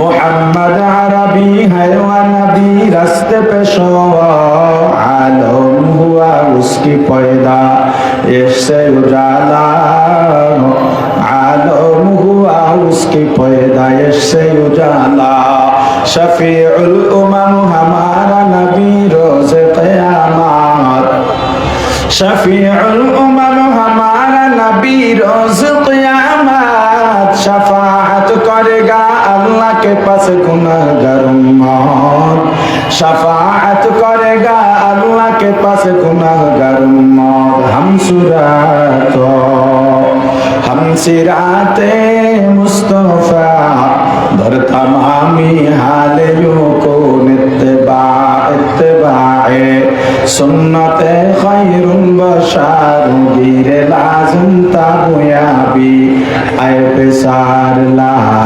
মোহাম্মদ আরবি হ্যাওয়া নবী রাস্তে পেশ আলম হুয়া উসকি পয়দা এসে উজালা। আলম হুয়া উসকি পয়দা এসে উজালা। শফিউল উমাম হামারা নবী রোজ কয়ামাত। শফি উল উমাম হামারা নবী রোজ কিয়ামত। করে গা کے پاس گناہگار موت شفاعت کرے گا اللہ کے پاس گناہگار موت ہم سرات ہم سرات مصطفیٰ در تمامی حالیوں کو اتباع اتباع سنت خیر بشار گیر لازم تابیابی اے پسار لہا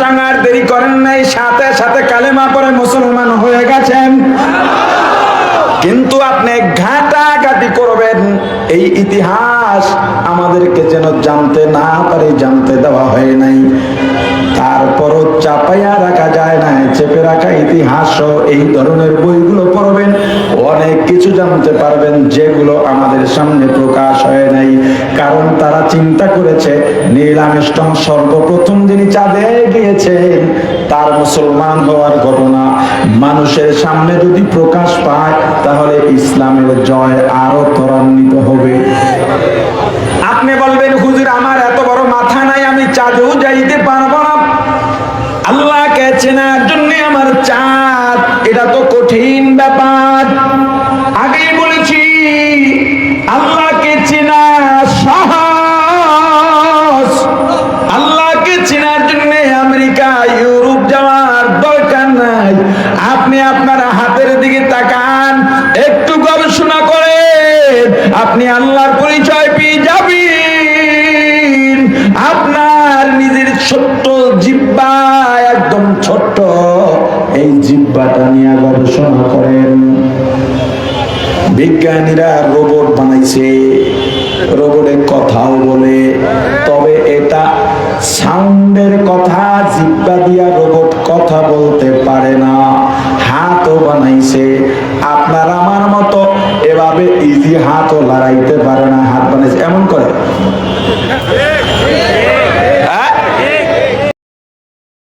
টাঙ্গার দেরি করেন নাই, সাথে সাথে কালেমা পরে মুসলমান হয়ে গেছেন। কিন্তু আপনি ঘাটাঘাটি করবেন, এই ইতিহাস আমাদেরকে যেন জানতে না পারে, জানতে দেওয়া হয় নাই। তারপরও চাপাইয়া রাখা যায় না চেপে রাখা ইতিহাস সহ এই ধরনের বইগুলো পড়বেন। অনেক কিছু জানতে পারবেন যেগুলো আমাদের সামনে প্রকাশ হয় নাই। কারণ তারা চিন্তা করেছে, নীল আর্মস্ট্রং সর্বপ্রথম যিনি চাঁদে গিয়েছেন, তার মুসলমান হওয়ার ঘটনা। মানুষের সামনে যদি প্রকাশ পায়, তাহলে ইসলামের জয় আরও ত্বরান্বিত হবে। আপনি বলবেন, হুজুর, আমার এত বড় মাথা নাই, আমি চাঁদেও যাইতে পারব না। চেনার জন্য আমার চাঁদ এটা তো কঠিন ব্যাপার। বিজ্ঞানীরা রোবট বানাইছে। রোবটে কথাও বলে। তবে এটা সাউন্ডের কথা, জিব্বা দিয়া রোবট কথা বলতে পারে না। হাতও বানাইছে। আপনার আমার মতো এভাবে ইজি হাতও লড়াইতে পারে না, হাত বানাইছে।